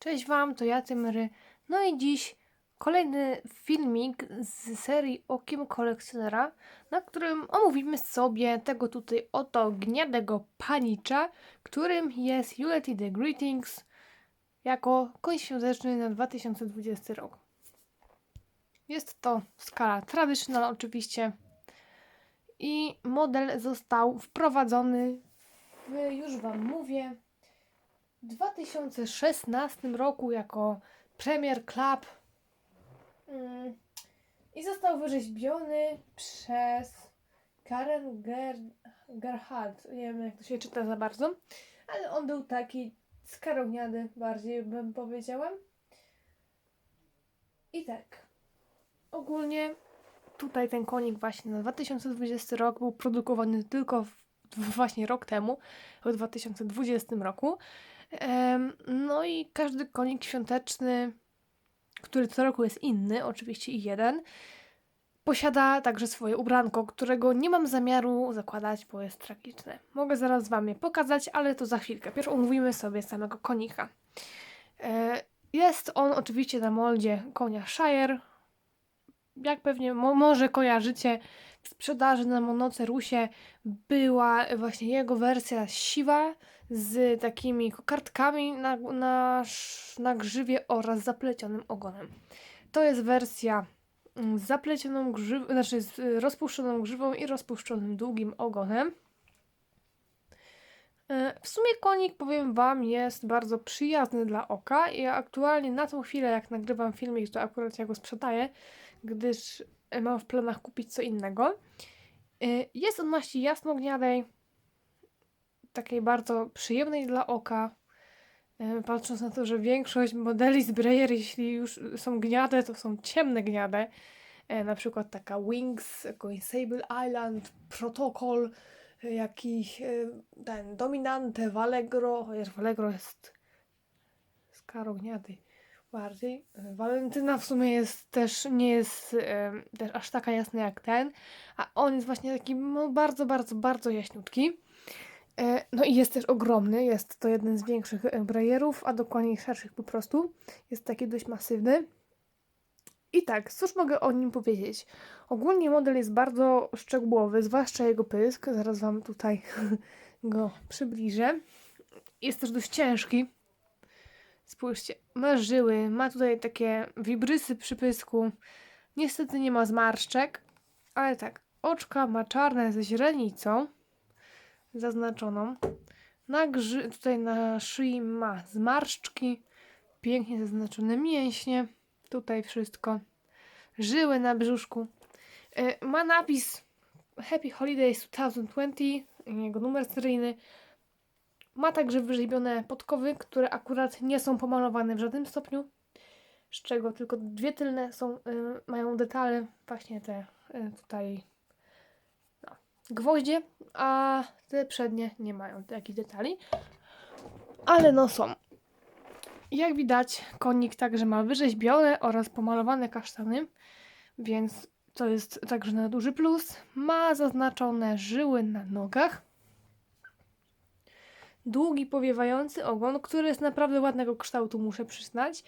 Cześć Wam, to ja Tymery. No i dziś kolejny filmik z serii Okiem Kolekcjonera, na którym omówimy sobie tego tutaj oto gniadego panicza, którym jest Yuleti The Greetings jako koń świąteczny na 2020 rok. Jest to skala tradycyjna oczywiście i model został wprowadzony w, już Wam mówię, 2016 roku jako Premier Club mm, i został wyrzeźbiony przez Karen Ger Gerhardt. Nie wiem, jak to się czyta za bardzo, ale on był taki skarogniany, bardziej bym powiedziała. I tak, ogólnie tutaj ten konik właśnie na 2020 rok był produkowany tylko w, właśnie rok temu, w 2020 roku. No i każdy konik świąteczny, który co roku jest inny, oczywiście i jeden, posiada także swoje ubranko, którego nie mam zamiaru zakładać, bo jest tragiczne. Mogę zaraz Wam je pokazać, ale to za chwilkę. Pierw omówimy sobie samego konika. E, Jest on oczywiście na moldzie konia Shire. Jak pewnie mo może kojarzycie, w sprzedaży na Monocerusie była właśnie jego wersja siwa z takimi kokardkami na, na, na grzywie oraz zaplecionym ogonem. To jest wersja mm, z zaplecioną grzywą, znaczy z y, rozpuszczoną grzywą i rozpuszczonym długim ogonem. E, W sumie konik, powiem Wam, jest bardzo przyjazny dla oka i aktualnie na tą chwilę, jak nagrywam filmik, to akurat ja go sprzedaję, gdyż mam w planach kupić co innego. E, Jest on maści jasnogniadej, takiej bardzo przyjemnej dla oka. E, Patrząc na to, że większość modeli z Breyer, jeśli już są gniade, to są ciemne gniade. E, Na przykład taka Wings, jakoś Sable Island, Protocol, e, jakiś e, ten Dominante, Valegro, chociaż Valegro jest skarogniady bardziej. Walentyna w sumie jest też, nie jest e, też aż taka jasna jak ten, a on jest właśnie taki no, bardzo, bardzo, bardzo jaśniutki. E, No i jest też ogromny, jest to jeden z większych brajerów, a dokładniej szerszych po prostu. Jest taki dość masywny. I tak, cóż mogę o nim powiedzieć? Ogólnie model jest bardzo szczegółowy, zwłaszcza jego pysk. Zaraz Wam tutaj go przybliżę. Jest też dość ciężki. Spójrzcie, ma żyły, ma tutaj takie wibrysy przy pysku. Niestety nie ma zmarszczek, ale tak, oczka ma czarne ze źrenicą zaznaczoną. Na grzy, tutaj na szyi ma zmarszczki, pięknie zaznaczone mięśnie, tutaj wszystko. Żyły na brzuszku. E, Ma napis Happy Holidays 2020, jego numer seryjny. Ma także wyrzeźbione podkowy, które akurat nie są pomalowane w żadnym stopniu, z czego tylko dwie tylne są, y, mają detale, właśnie te y, tutaj no, gwoździe, a te przednie nie mają takich detali, ale no są. Jak widać, konik także ma wyrzeźbione oraz pomalowane kasztany, więc to jest także na duży plus. Ma zaznaczone żyły na nogach. Długi, powiewający ogon, który jest naprawdę ładnego kształtu, muszę przyznać,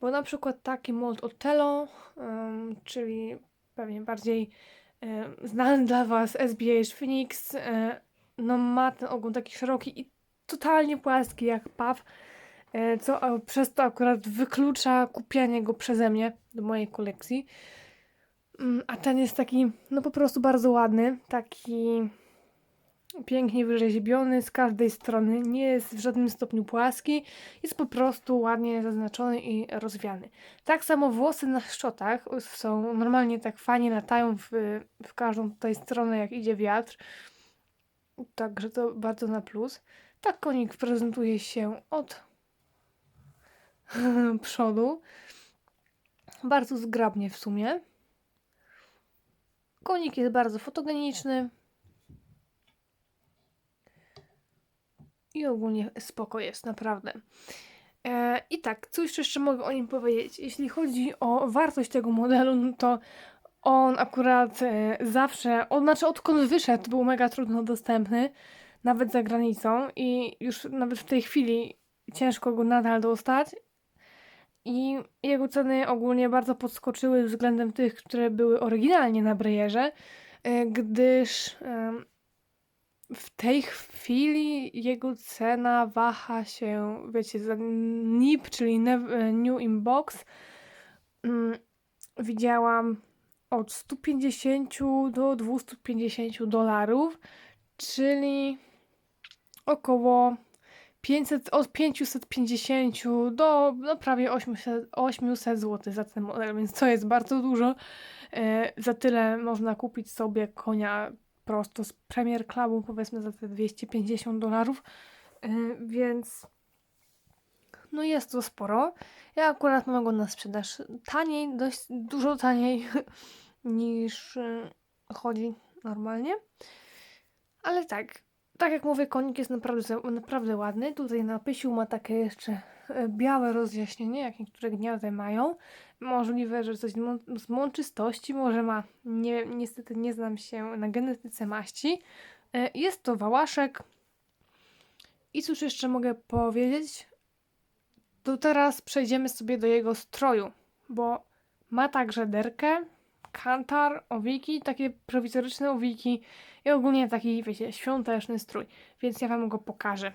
bo na przykład taki mold Otello, ym, czyli pewnie bardziej y, znany dla Was SBH Phoenix, y, no ma ten ogon taki szeroki i totalnie płaski jak paw, y, co przez to akurat wyklucza kupienie go przeze mnie do mojej kolekcji. Mm, A ten jest taki, no po prostu bardzo ładny, taki pięknie wyrzeźbiony z każdej strony, nie jest w żadnym stopniu płaski, jest po prostu ładnie zaznaczony i rozwiany. Tak samo włosy na szczotach są normalnie tak fajnie latają w, w każdą tutaj stronę, jak idzie wiatr. Także to bardzo na plus. Tak konik prezentuje się od przodu. Bardzo zgrabnie w sumie. Konik jest bardzo fotogeniczny. I ogólnie spoko jest, naprawdę. E, I tak, co jeszcze, mogę o nim powiedzieć? Jeśli chodzi o wartość tego modelu, no to on akurat e, zawsze, on znaczy odkąd wyszedł, był mega trudno dostępny, nawet za granicą i już nawet w tej chwili ciężko go nadal dostać. i jego ceny ogólnie bardzo podskoczyły względem tych, które były oryginalnie na Breyerze, e, gdyż w tej chwili jego cena waha się, wiecie, za NIP, czyli e, New Inbox, mm, widziałam od 150 do 250 dolarów, czyli około 500, od 550 do no, prawie 800, 800 zł za ten model, więc to jest bardzo dużo. E, za tyle można kupić sobie konia prosto z Premier Clubu, powiedzmy za te 250 dolarów, e, więc no jest to sporo. Ja akurat mam go na sprzedaż taniej, dość dużo taniej niż e, chodzi normalnie. Ale tak, tak jak mówię, konik jest naprawdę, naprawdę ładny. Tutaj na pysiu ma takie jeszcze e, białe rozjaśnienie, jak niektóre gniazdy mają. Możliwe, że coś z mą- z mączystości, może ma. Nie, niestety nie znam się na genetyce maści. E, Jest to wałaszek. I cóż jeszcze mogę powiedzieć? To teraz przejdziemy sobie do jego stroju, bo ma także derkę, kantar, owiki, takie prowizoryczne owiki i ogólnie taki, wiecie, świąteczny strój, więc ja wam go pokażę.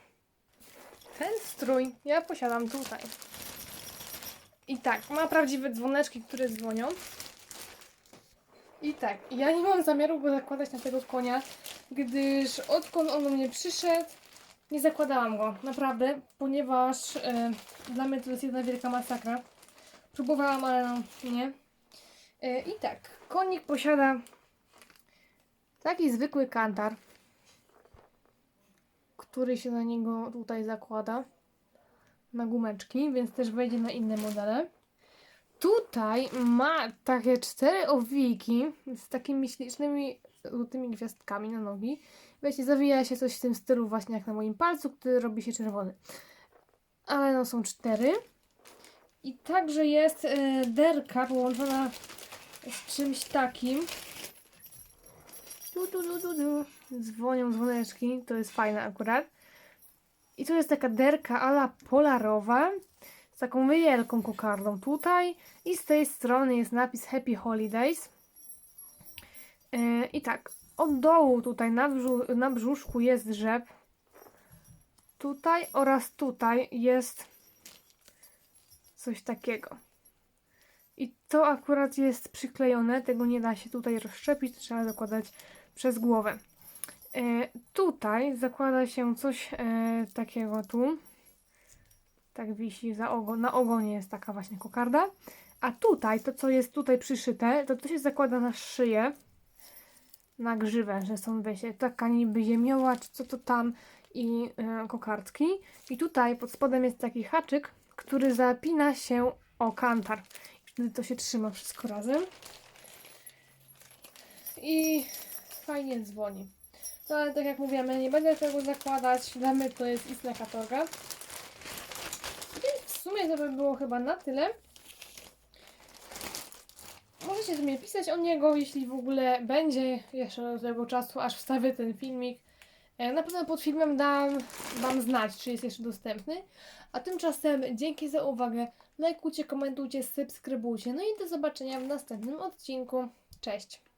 Ten strój ja posiadam tutaj. I tak, ma prawdziwe dzwoneczki, które dzwonią. I tak, ja nie mam zamiaru go zakładać na tego konia, gdyż odkąd on do mnie przyszedł, nie zakładałam go, naprawdę, ponieważ e, dla mnie to jest jedna wielka masakra. Próbowałam, ale no, nie. E, I tak, konik posiada taki zwykły kantar, który się na niego tutaj zakłada na gumeczki, więc też wejdzie na inne modele. Tutaj ma takie cztery owiki z takimi ślicznymi złotymi gwiazdkami na nogi. Wiecie, zawija się coś w tym stylu właśnie jak na moim palcu, który robi się czerwony. Ale no są cztery. I także jest e, derka połączona z czymś takim. Du, du, du, du, du. Dzwonią dzwoneczki, to jest fajne akurat. I tu jest taka derka ala polarowa z taką wielką kokardą tutaj i z tej strony jest napis Happy Holidays. Yy, I tak, od dołu tutaj na, na brzuszku jest rzep. Tutaj oraz tutaj jest coś takiego. I to akurat jest przyklejone, tego nie da się tutaj rozszczepić, trzeba zakładać przez głowę. E, tutaj zakłada się coś e, takiego tu. Tak wisi za ogon, na ogonie jest taka właśnie kokarda. A tutaj, to co jest tutaj przyszyte, to to się zakłada na szyję, na grzywę, że są, wiecie, taka niby ziemioła, czy co to tam i e, kokardki. I tutaj pod spodem jest taki haczyk, który zapina się o kantar. Wtedy to się trzyma wszystko razem. I fajnie dzwoni. No ale tak jak mówimy, nie będę tego zakładać. Dla mnie to jest istna katorga. Więc w sumie to by było chyba na tyle. Możecie do mnie pisać o niego, jeśli w ogóle będzie jeszcze do tego czasu, aż wstawię ten filmik. E, Na pewno pod filmem dam Wam znać, czy jest jeszcze dostępny. A tymczasem dzięki za uwagę. Lajkujcie, komentujcie, subskrybujcie. No i do zobaczenia w następnym odcinku. Cześć!